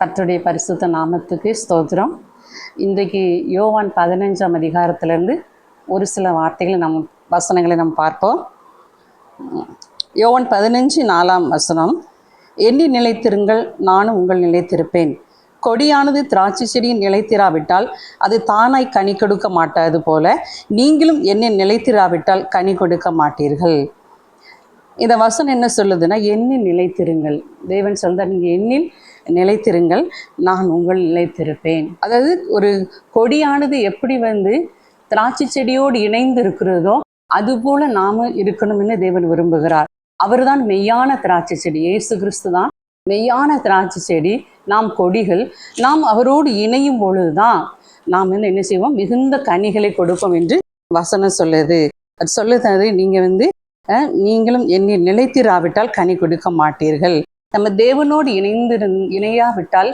கர்த்தருடைய பரிசுத்த நாமத்துக்கு ஸ்தோத்திரம். இன்றைக்கு யோவான் பதினஞ்சாம் அதிகாரத்திலேருந்து ஒரு சில வார்த்தைகளை நம்ம வசனங்களை நம்ம பார்ப்போம். யோவான் பதினஞ்சு நாலாம் வசனம் எண்ணி நிலைத்திருங்கள் நானும் உங்கள் நிலைத்திருப்பேன். கொடியானது திராட்சை செடியின் நிலைத்திராவிட்டால் அது தானாய் கனி கொடுக்க மாட்டாது போல நீங்களும் என்னை நிலைத்திராவிட்டால் கனி கொடுக்க மாட்டீர்கள். இந்த வசனம் என்ன சொல்லுதுன்னா எண்ணி நிலைத்திருங்கள். தேவன் சொல்கிறார் நீங்கள் எண்ணில் நிலைத்திருங்கள் நான் உங்கள் நிலைத்திருப்பேன். அதாவது ஒரு கொடியானது எப்படி வந்து திராட்சை செடியோடு இணைந்து இருக்கிறதோ அதுபோல நாம இருக்கணும்னு தேவன் விரும்புகிறார். அவர்தான் மெய்யான திராட்சை செடி. ஏசு கிறிஸ்து தான் மெய்யான திராட்சை செடி. நாம் கொடிகள் நாம் அவரோடு இணையும் பொழுதுதான் நாம் வந்து என்ன செய்வோம்? மிகுந்த கனிகளை கொடுப்போம் என்று வசனம் சொல்லுது. அது சொல்லுது நீங்கள் வந்து நீங்களும் என்னை நிலைத்திராவிட்டால் கனி கொடுக்க மாட்டீர்கள். நம்ம தேவனோடு இணைந்து இணையாவிட்டால்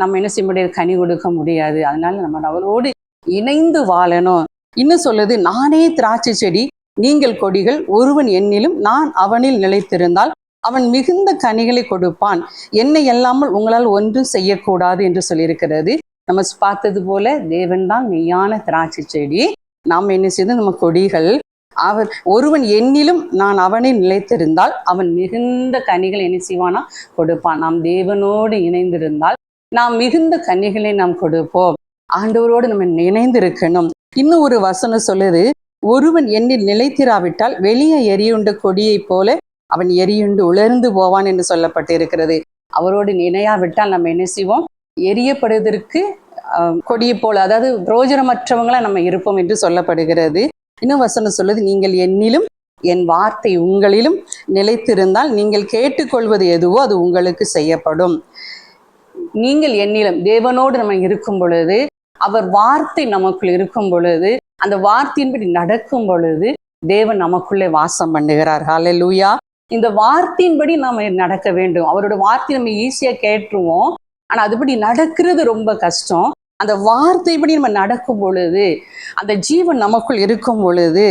நம்ம என்ன செய்ய முடியாது? கனி கொடுக்க முடியாது. அதனால நம்ம அவரோடு இணைந்து வாழணும். இன்னும் சொல்லுது நானே திராட்சை செடி நீங்கள் கொடிகள் ஒருவன் என்னிலும் நான் அவனில் நிலைத்திருந்தால் அவன் மிகுந்த கனிகளை கொடுப்பான். என்னை அல்லாமல் உங்களால் ஒன்றும் செய்யக்கூடாது என்று சொல்லியிருக்கிறது. நம்ம பார்த்தது போல தேவன் தான் மெய்யான திராட்சை செடி. நாம் என்ன செய்து நம்ம கொடிகள் அவர் ஒருவன் என்னிலும் நான் அவனை நிலைத்திருந்தால் அவன் மிகுந்த கனிகள் என்ன செய்வானா? கொடுப்பான். நாம் தேவனோடு இணைந்திருந்தால் நாம் மிகுந்த கனிகளை நாம் கொடுப்போம். ஆண்டவரோடு நம்ம இணைந்திருக்கணும். இன்னும் ஒரு வசனம் சொல்லுது. ஒருவன் என்னில் நிலைத்திராவிட்டால் வெளியே எரியுண்ட கொடியைப் போல அவன் எரியுண்டு உலர்ந்து போவான் என்று சொல்லப்பட்டு இருக்கிறது அவரோடு நினையாவிட்டால் நம்ம என்ன செய்வோம்? எரியப்படுவதற்கு கொடியை போல அதாவது பிரோஜனமற்றவங்களா நம்ம இருப்போம் என்று சொல்லப்படுகிறது. இன்னும் வசனம் சொல்லுது நீங்கள் என்னிலும் என் வார்த்தை உங்களிலும் நிலைத்திருந்தால் நீங்கள் கேட்டுக்கொள்வது எதுவோ அது உங்களுக்கு செய்யப்படும். நீங்கள் என்னிலும் தேவனோடு நம்ம இருக்கும் பொழுது அவர் வார்த்தை நமக்குள் இருக்கும் பொழுது அந்த வார்த்தையின்படி நடக்கும் பொழுது தேவன் நமக்குள்ளே வாசம் பண்ணுகிறார். ஹalleluya இந்த வார்த்தையின்படி நாம் நடக்க வேண்டும். அவரோட வார்த்தை நம்ம ஈஸியாக கேட்டுருவோம். ஆனால் அதுபடி நடக்கிறது ரொம்ப கஷ்டம். அந்த வார்த்தைப்படி நம்ம நடக்கும் பொழுது அந்த ஜீவன் நமக்குள் இருக்கும் பொழுது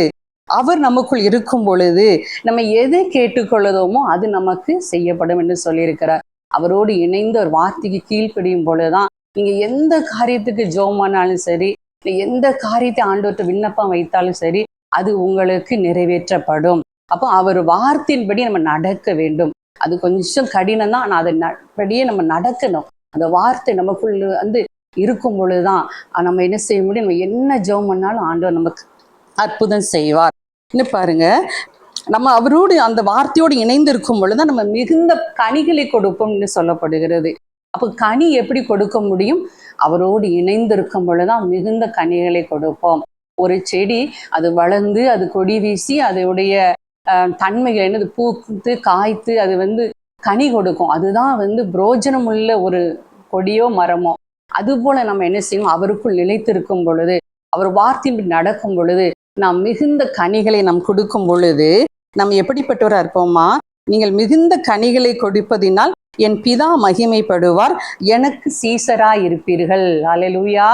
அவர் நமக்குள் இருக்கும் பொழுது நம்ம எதை கேட்டுக்கொள்ளதோமோ அது நமக்கு செய்யப்படும் என்று சொல்லியிருக்கிறார். அவரோடு இணைந்து ஒரு வார்த்தைக்கு கீழ்ப்படியும் பொழுதுதான் நீங்க எந்த காரியத்துக்கு ஜோமானாலும் சரி நீ எந்த காரியத்தை ஆண்டவர்கிட்ட விண்ணப்பம் வைத்தாலும் சரி அது உங்களுக்கு நிறைவேற்றப்படும். அப்போ அவர் வார்த்தையின்படி நம்ம நடக்க வேண்டும். அது கொஞ்சம் கடினம் தான் ஆனால் அதை படியே நம்ம நடக்கணும். அந்த வார்த்தை நமக்குள்ள வந்து இருக்கும் பொழுதுதான். நம்ம என்ன செய்ய முடியும்? நம்ம என்ன ஜெபம் பண்ணாலும் ஆண்டவர் நமக்கு அற்புதம் செய்வார். இன்னும் பாருங்க நம்ம அவரோடு அந்த வார்த்தையோடு இணைந்து இருக்கும் பொழுதுதான் நம்ம மிகுந்த கனிகளை கொடுப்போம்னு சொல்லப்படுகிறது. அப்போ கனி எப்படி கொடுக்க முடியும்? அவரோடு இணைந்து இருக்கும் பொழுதுதான் மிகுந்த கனிகளை கொடுப்போம். ஒரு செடி அது வளர்ந்து அது கொடி வீசி அதோடைய அஹ், தன்மைகள் என்னது? பூத்து காய்த்து அது வந்து கனி கொடுக்கும். அதுதான் வந்து புரோஜனம் உள்ள ஒரு கொடியோ மரமோ. அதுபோல நம்ம என்ன செய்யணும்? அவருக்குள் நிலைத்திருக்கும் பொழுது அவர் வார்த்தையின்படி நடக்கும் பொழுது நாம் மிகுந்த கனிகளை நாம் கொடுக்கும் பொழுது நம்ம எப்படிப்பட்டவராக இருப்போமா நீங்கள் மிகுந்த கனிகளை கொடுப்பதினால் என் பிதா மகிமைப்படுவார். எனக்கு சீசரா இருப்பீர்கள். அல்லேலூயா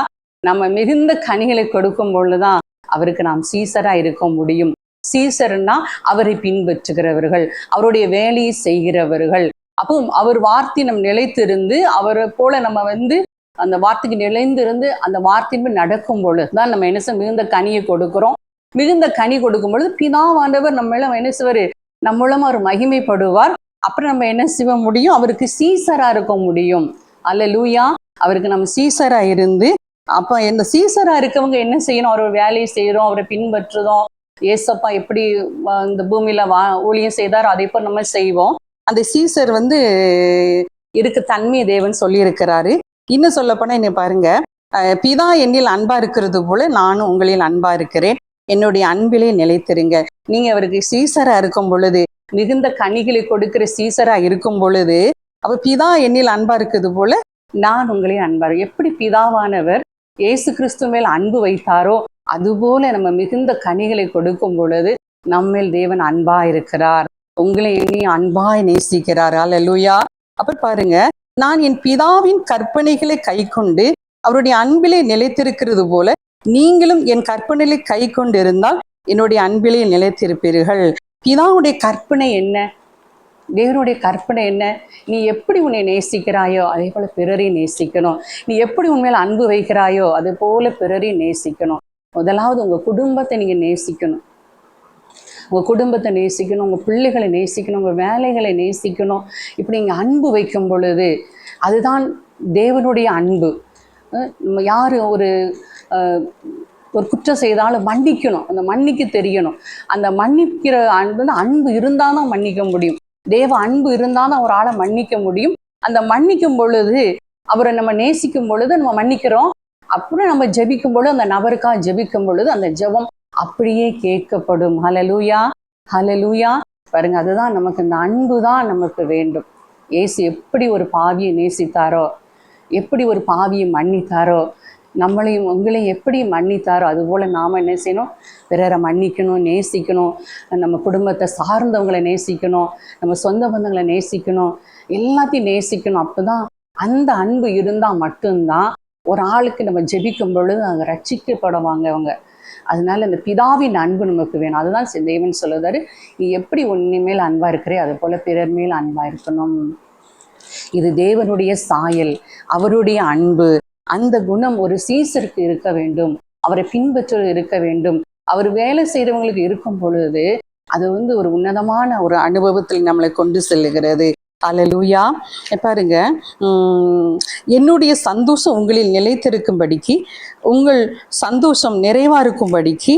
நம்ம மிகுந்த கனிகளை கொடுக்கும் பொழுதுதான் அவருக்கு நாம் சீசரா இருக்க முடியும். சீசர்னா அவரை பின்பற்றுகிறவர்கள் அவருடைய வேலையை செய்கிறவர்கள். அப்போ அவர் வார்த்தை நம் நிலைத்திருந்து அவரை போல நம்ம வந்து அந்த வார்த்தைக்கு நிலைந்திருந்து அந்த வார்த்தையின்படி நடக்கும் பொழுது தான் நம்ம என்ன மிகுந்த கனியை கொடுக்கிறோம். மிகுந்த கனி கொடுக்கும் பொழுது பிதாவாண்டவர் நம்ம எல்லாம் என்ன செய்வார் நம்ம மூலமா அவர் மகிமைப்படுவார். அப்புறம் நம்ம என்ன செய்ய முடியும்? அவருக்கு சீசரா இருக்க முடியும். அல்ல லூயா அவருக்கு நம்ம சீசரா இருந்து அப்ப இந்த சீசரா இருக்கவங்க என்ன செய்யணும்? அவர் வேலையை செய்யறோம் அவரை பின்பற்றுறோம். ஏசப்பா எப்படி இந்த பூமியில வா ஊழியம் செய்தார் அதே போல் நம்ம செய்வோம். அந்த சீசர் வந்து இருக்க தன்மையை தேவன் சொல்லியிருக்கிறாரு. இன்னும் சொல்லப்போனா என்ன பாருங்க. அஹ் பிதா என்னில் அன்பா இருக்கிறது போல நானும் உங்களில் அன்பா இருக்கிறேன். என்னுடைய அன்பிலே நிலைத்திருங்க. நீங்க அவருக்கு சீசரா இருக்கும் பொழுது மிகுந்த கனிகளை கொடுக்கிற சீசரா இருக்கும் பொழுது அவ பிதா என்னில் அன்பா இருக்கிறது போல நான் உங்களே அன்பார் எப்படி பிதாவானவர் இயேசு கிறிஸ்து மேல் அன்பு வைத்தாரோ அதுபோல நம்ம மிகுந்த கனிகளை கொடுக்கும் பொழுது நம்மேல் தேவன் அன்பா இருக்கிறார். உங்களை எண்ணி அன்பாய் நேசிக்கிறார். அல்லேலூயா அப்ப பாருங்க நான் என் பிதாவின் கற்பனைகளை கைக்கொண்டு அவருடைய அன்பிலே நிலைத்திருக்கிறது போல நீங்களும் என் கற்பனைகளை கை கொண்டிருந்தால் என்னுடைய அன்பிலே நிலைத்திருப்பீர்கள். பிதாவுடைய கற்பனை என்ன? தேவனுடைய கற்பனை என்ன? நீ எப்படி உன்னை நேசிக்கிறாயோ அதே போல பிறரையும் நேசிக்கணும். நீ எப்படி உண்மையில அன்பு வைக்கிறாயோ அதே போல பிறரையும் நேசிக்கணும். முதலாவது உங்க குடும்பத்தை நீங்க நேசிக்கணும். உங்கள் குடும்பத்தை நேசிக்கணும் உங்கள் பிள்ளைகளை நேசிக்கணும் உங்கள் வேலைகளை நேசிக்கணும். இப்படி நீங்கள் அன்பு வைக்கும் பொழுது அதுதான் தேவனுடைய அன்பு. நம்ம யார் ஒரு ஒரு குற்றம் செய்தாலும் மன்னிக்கணும். அந்த மன்னிக்க தெரியணும். அந்த மன்னிக்கிற அன்பு வந்து அன்பு இருந்தால் தான் மன்னிக்க முடியும். தேவ அன்பு இருந்தால் தான் ஒரு ஆளை மன்னிக்க முடியும். அந்த மன்னிக்கும் பொழுது அவரை நம்ம நேசிக்கும் பொழுது நம்ம மன்னிக்கிறோம். அப்புறம் நம்ம ஜெபிக்கும் பொழுது அந்த நபருக்காக ஜெபிக்கும் பொழுது அந்த ஜெபம் அப்படியே கேட்கப்படும். ஹலலூயா ஹலலூயா பாருங்க அதுதான் நமக்கு இந்த அன்பு தான் நமக்கு வேண்டும். ஏசு எப்படி ஒரு பாவியை நேசித்தாரோ எப்படி ஒரு பாவியை மன்னித்தாரோ நம்மளையும் உங்களையும் எப்படி மன்னித்தாரோ அதுபோல் நாம் என்ன செய்யணும்? பிறரை மன்னிக்கணும் நேசிக்கணும். நம்ம குடும்பத்தை சார்ந்தவங்களை நேசிக்கணும். நம்ம சொந்த பந்தங்களை நேசிக்கணும். எல்லாத்தையும் நேசிக்கணும். அப்போ தான் அந்த அன்பு இருந்தால் மட்டும்தான் ஒரு ஆளுக்கு நம்ம ஜெபிக்கும் பொழுது அவங்க ரட்சிக்கப்படுவாங்க அவங்க. அதனால இந்த பிதாவின் அன்பு நமக்கு வேணும். அதுதான் தேவன் சொல்லுதாரு நீ எப்படி உன்னை மேல் அன்பா இருக்கிறே அது போல பிறர் மேல் அன்பா இருக்கணும். இது தேவனுடைய சாயல் அவருடைய அன்பு. அந்த குணம் ஒரு சீசருக்கு இருக்க வேண்டும். அவரை பின்பற்ற இருக்க வேண்டும். அவர் வேலை செய்கிறவங்களுக்கு இருக்கும் பொழுது அது வந்து ஒரு உன்னதமான ஒரு அனுபவத்தில் நம்மளை கொண்டு செல்லுகிறது. அலலூயா. பாருங்க உம், என்னுடைய சந்தோஷம் உங்களில் நிலைத்திருக்கும்படிக்கு உங்கள் சந்தோஷம் நிறைவா இருக்கும்படிக்கு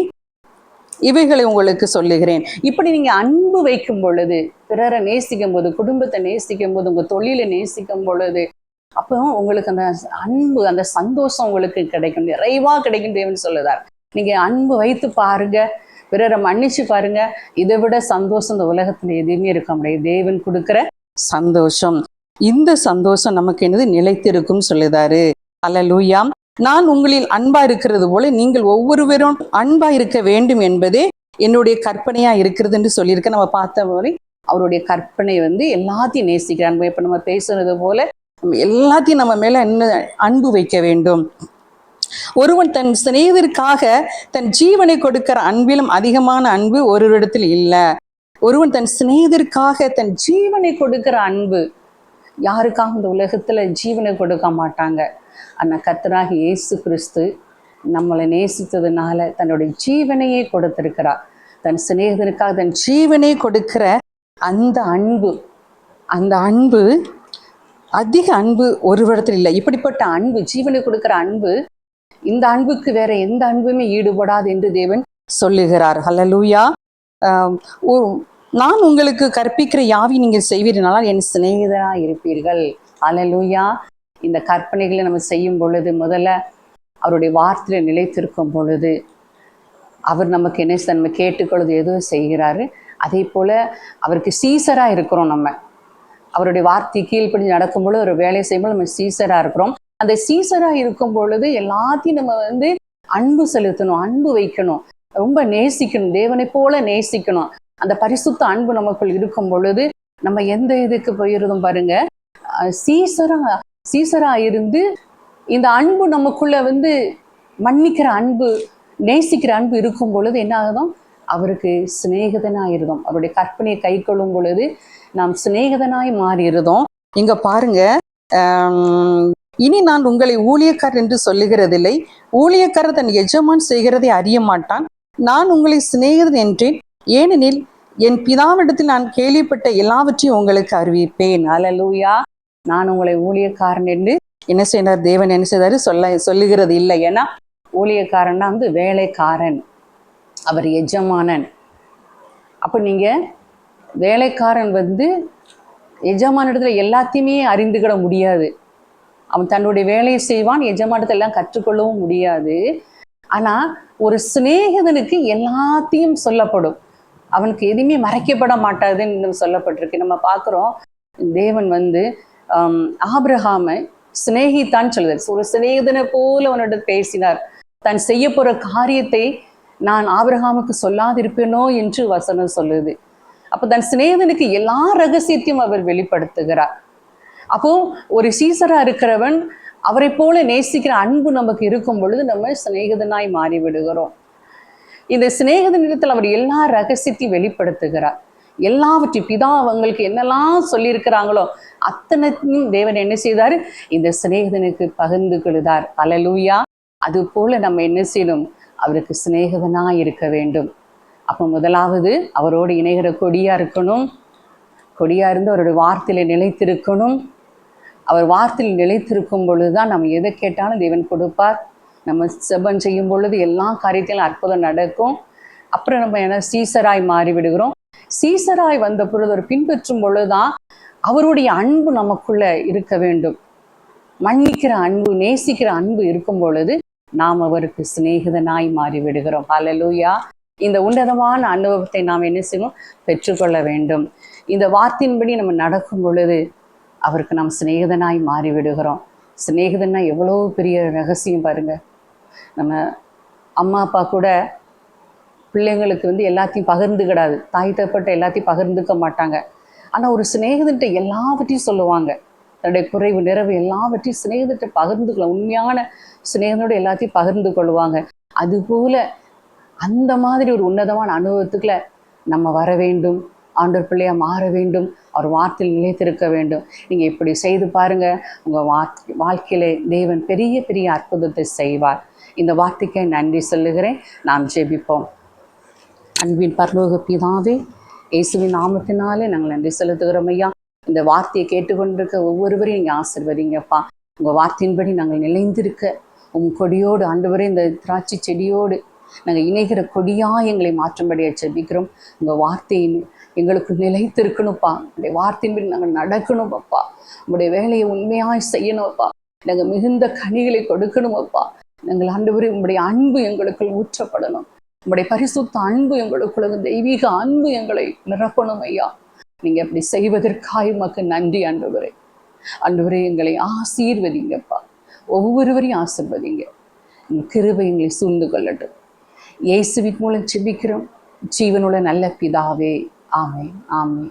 இவைகளை உங்களுக்கு சொல்லுகிறேன். இப்படி நீங்க அன்பு வைக்கும் பொழுது பிறரை நேசிக்கும் போது குடும்பத்தை நேசிக்கும் போது உங்க தொழிலை நேசிக்கும் பொழுது அப்போ உங்களுக்கு அந்த அன்பு அந்த சந்தோஷம் உங்களுக்கு கிடைக்கும். நிறைவா கிடைக்கும் தேவன் சொல்லுதார். நீங்க அன்பு வைத்து பாருங்க பிறரை மன்னிச்சு பாருங்க. இதை விட சந்தோஷம் இந்த உலகத்துல எதுவுமே இருக்க முடியாது. தேவன் கொடுக்குற சந்தோஷம். இந்த சந்தோஷம் நமக்கு என்னது? நிலைத்திருக்கும் சொல்லுதாரு. அலலூயாம் நான் உங்களில் அன்பா இருக்கிறது போல நீங்கள் ஒவ்வொருவரும் அன்பா இருக்க வேண்டும் என்பதே என்னுடைய கற்பனையா இருக்கிறது என்று சொல்லியிருக்க நம்ம பார்த்த மாதிரி அவருடைய கற்பனை வந்து எல்லாத்தையும் நேசிக்கிறான் இப்ப நம்ம பேசுறது போல எல்லாத்தையும் நம்ம மேல என்ன அன்பு வைக்க வேண்டும்? ஒருவன் தன் சிநேகிதருக்காக தன் ஜீவனை கொடுக்கிற அன்பிலும் அதிகமான அன்பு ஒருவரிடத்தில் இல்லை. ஒருவன் தன் சிநேகருக்காக தன் ஜீவனை கொடுக்கிற அன்பு யாருக்காக இந்த உலகத்துல ஜீவனை கொடுக்க மாட்டாங்க? ஆனா கத்தராக இயேசு கிறிஸ்து நம்மளை நேசித்ததுனால தன்னுடைய ஜீவனையே கொடுத்திருக்கிறார். தன் சிநேகிதனுக்காக தன் ஜீவனை கொடுக்கிற அந்த அன்பு அந்த அன்பு அதிக அன்பு ஒரு இடத்துல இல்லை. இப்படிப்பட்ட அன்பு ஜீவனை கொடுக்கிற அன்பு இந்த அன்புக்கு வேற எந்த அன்புமே ஈடுபடாது என்று தேவன் சொல்லுகிறார். ஹலலூயா நான் உங்களுக்கு கற்பிக்கிற யாவி நீங்கள் செய்வீர்களால் என் சிநேகிதராக இருப்பீர்கள். அலலூயா இந்த கற்பனைகளை நம்ம செய்யும் பொழுது முதல்ல அவருடைய வார்த்தையில நிலைத்திருக்கும் பொழுது அவர் நமக்கு என்ன நம்ம கேட்டுக்கொள்வது எதுவும் செய்கிறாரு? அதே போல அவருக்கு சீசரா இருக்கிறோம் நம்ம. அவருடைய வார்த்தை கீழ்ப்படி நடக்கும் பொழுது ஒரு வேலையை செய்யும்போது நம்ம சீசரா இருக்கிறோம். அந்த சீசரா இருக்கும் பொழுது எல்லாத்தையும் நம்ம வந்து அன்பு செலுத்தணும் அன்பு வைக்கணும். ரொம்ப நேசிக்கணும் தேவனை போல நேசிக்கணும். அந்த பரிசுத்த அன்பு நமக்குள் இருக்கும் பொழுது நம்ம எந்த இதுக்கு போயிருந்தோம் பாருங்க. சீசரா சீசரா இருந்து இந்த அன்பு நமக்குள்ள வந்து மன்னிக்கிற அன்பு நேசிக்கிற அன்பு இருக்கும் பொழுது என்ன ஆகுதோ அவருக்கு சிநேகிதனாய் இருந்தோம் அவருடைய கற்பனையை கை கொள்ளும் பொழுது நாம் சிநேகிதனாய் மாறி இருந்தோம் இங்க பாருங்க இனி நான் உங்களை ஊழியக்காரர் என்று சொல்லுகிறதில்லை. ஊழியக்காரர் தன் எஜமான் செய்கிறதை அறிய மாட்டான். நான் உங்களை சிநேகிதன் என்றேன். ஏனெனில் என் பிதாவிடத்தில் நான் கேள்விப்பட்ட எல்லாவற்றையும் உங்களுக்கு அறிவிப்பேன். அலலூயா நான் உங்களை ஊழியக்காரன் என்று என்ன செய்தார்? தேவன் என்ன செய்தார்? சொல்ல சொல்லுகிறது இல்லை. ஏன்னா ஊழியக்காரன்னா வந்து வேலைக்காரன். அவர் எஜமானன். அப்போ நீங்கள் வேலைக்காரன் வந்து எஜமானிடத்துல எல்லாத்தையுமே அறிந்துக்கிட முடியாது. அவன் தன்னுடைய வேலையை செய்வான் எஜமானத்தை எல்லாம் கற்றுக்கொள்ளவும் முடியாது. ஆனால் ஒரு சிநேகிதனுக்கு எல்லாத்தையும் சொல்லப்படும். அவனுக்கு எதுவுமே மறைக்கப்பட மாட்டாதுன்னு சொல்லப்பட்டிருக்கு. நம்ம பார்க்குறோம் தேவன் வந்து ஆப்ரஹாமை ஆபிரகாமை சிநேகித்தான்னு சொல்லுது. ஒரு சிநேகிதனை போல அவனோட பேசினார். தான் செய்ய போகிற காரியத்தை நான் ஆபிரகாமுக்கு சொல்லாதிருப்பேனோ என்று வசனம் சொல்லுது. அப்போ தன் சிநேகிதனுக்கு எல்லா ரகசியத்தையும் அவர் வெளிப்படுத்துகிறார். அப்போ ஒரு சீசரா இருக்கிறவன் அவரை போல நேசிக்கிற அன்பு நமக்கு இருக்கும் பொழுது நம்ம சிநேகிதனாய் மாறி இந்த இந்த சிநேகிதனிடத்தில் அவர் எல்லா ரகசியத்தையும் வெளிப்படுத்துகிறார். எல்லாவற்றையும் பிதா அவங்களுக்கு என்னெல்லாம் சொல்லியிருக்கிறாங்களோ அத்தனையும் தேவன் என்ன செய்தார்? இந்த சிநேகிதனுக்கு பகிர்ந்து கொள்தார் அலலூயா அது போல நம்ம என்ன செய்யணும்? அவருக்கு சிநேகிதனா இருக்க வேண்டும். அப்போ முதலாவது அவரோடு இணைகிற கொடியா இருக்கணும். கொடியா இருந்து அவருடைய வார்த்தையில நிலைத்திருக்கணும். அவர் வார்த்தையில் நிலைத்திருக்கும் பொழுதுதான் நம்ம எதை கேட்டாலும் தேவன் கொடுப்பார். நம்ம செபம் செய்யும் பொழுது எல்லா காரியத்திலும் அற்புதம் நடக்கும். அப்புறம் நம்ம என்ன சீசராய் மாறி விடுகிறோம் சீசராய் வந்த பொழுது அவர் பின்பற்றும் பொழுதுதான் அவருடைய அன்பு நமக்குள்ள இருக்க வேண்டும். மன்னிக்கிற அன்பு நேசிக்கிற அன்பு இருக்கும் பொழுது நாம் அவருக்கு சிநேகிதனாய் மாறி விடுகிறோம் அலலூயா இந்த உன்னதமான அனுபவத்தை நாம் என்ன செய்யணும் பெற்றுக்கொள்ள வேண்டும். இந்த வார்த்தையின்படி நம்ம நடக்கும் பொழுது அவருக்கு நாம் சிநேகிதனாய் மாறி விடுகிறோம் சிநேகிதன்னா எவ்வளோ பெரிய ரகசியம் பாருங்க. நம்ம அம்மா அப்பா கூட பிள்ளைங்களுக்கு வந்து எல்லாத்தையும் பகிர்ந்துக்கிடாது. தாய் தப்பட்ட எல்லாத்தையும் பகிர்ந்துக்க மாட்டாங்க. ஆனால் ஒரு சிநேகிதன்ட்ட எல்லாவற்றையும் சொல்லுவாங்க. தன்னுடைய குறைவு நிறைவு எல்லாவற்றையும் சிநேகிதத்தை பகிர்ந்துக்கலாம் உண்மையான சிநேகனோட எல்லாத்தையும் பகிர்ந்து கொள்வாங்க. அதுபோல அந்த மாதிரி ஒரு உன்னதமான அனுபவத்துக்குள்ள நம்ம வர வேண்டும். ஆண்டோர் பிள்ளையாக மாற வேண்டும். அவர் வார்த்தையில் நிலைத்திருக்க வேண்டும். நீங்கள் இப்படி செய்து பாருங்க. உங்கள் வா வாழ்க்கையில தேவன் பெரிய பெரிய அற்புதத்தை செய்வார். இந்த வார்த்தைக்கு நன்றி சொல்லுகிறேன். நாம் ஜெபிப்போம். அன்பின் பரலோக பிதாவே இயேசுவின் நாமத்தினாலே நாங்கள் நன்றி செலுத்துகிறோம் ஐயா. இந்த வார்த்தையை கேட்டுக்கொண்டிருக்க ஒவ்வொருவரையும் நீங்கள் ஆசிர்வதிங்கப்பா. உங்கள் வார்த்தையின்படி நாங்கள் நிலைந்திருக்க உம் கொடியோடு ஆண்டவரே இந்த திராட்சை செடியோடு நாங்கள் இணைகிற கொடியா எங்களை மாற்றும்படியாக ஜெபிக்கிறோம். உங்கள் வார்த்தையின் எங்களுக்கு நிலைத்திருக்கணும்ப்பா. உங்களுடைய வார்த்தையின்படி நாங்கள் நடக்கணும் அப்பா உங்களுடைய வேலையை உண்மையாக செய்யணும் அப்பா நாங்கள் மிகுந்த கனிகளை கொடுக்கணும் அப்பா எங்கள் ஆண்டவரே உங்களுடைய அன்பு எங்களுக்குள் ஊற்றப்படணும். உங்களுடைய பரிசுத்த அன்பு எங்களுக்குள்ள தெய்வீக அன்பு எங்களை நிரப்பணும் ஐயா. நீங்க அப்படி செய்வதற்காக உமக்கு நன்றி ஆண்டவரே. ஆண்டவரே எங்களை ஆசீர்வதிங்கப்பா. ஒவ்வொருவரையும் ஆசிர்வதிங்க. கிருபை எங்களை சூழ்ந்து கொள்ளட்டும். இயேசுவின் மூலம் செபிக்கிறோம் ஜீவனுள்ள நல்ல பிதாவே. ஆமே ஆமே